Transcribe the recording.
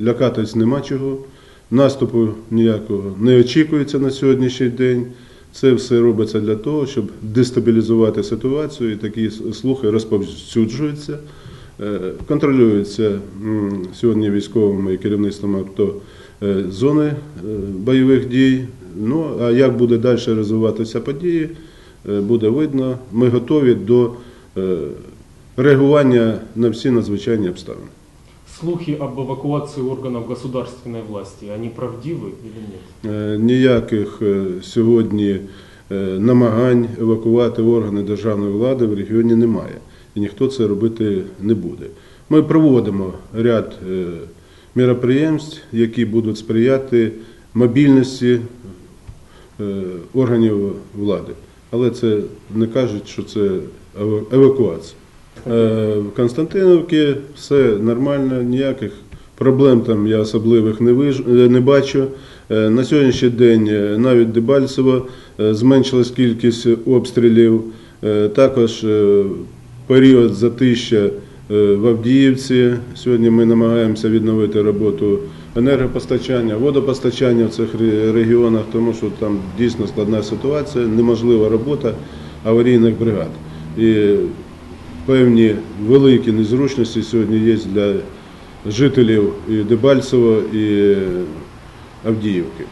лякатись нема чого, наступу ніякого не очікується на сьогоднішній день. Це все робиться для того, щоб дестабілізувати ситуацію, і такі слухи розповсюджуються, е, контролюються сьогодні військовими і керівництвом авто е, зони е, бойових дій. Ну а як буде далі розвиватися події, буде видно. Ми готові до реагування на всі надзвичайні обставини. Слухи об эвакуации органов государственной власти, они правдивы или нет? Е, Ніяких е, сьогодні е, намагань евакувати органи державної влади в регіоні немає. І ніхто це робити не буде. Ми проводимо ряд міроприємств, які будуть сприяти мобільності органів влади. Але це не кажуть, що це евакуація. Е, В Константиновці все нормально, ніяких проблем там я особливих не, виж... е, не бачу. Е, На сьогоднішній день е, навіть Дебальцево е, зменшилась кількість обстрілів. Е, Також е, період затища е, в Авдіївці. Сьогодні ми намагаємося відновити роботу енергопостачання, водопостачання в цих регіонах, тому що там дійсно складна ситуація, неможлива робота аварійних бригад. І певні великі незручності сьогодні є для жителів і Дебальцева, і Авдіївки.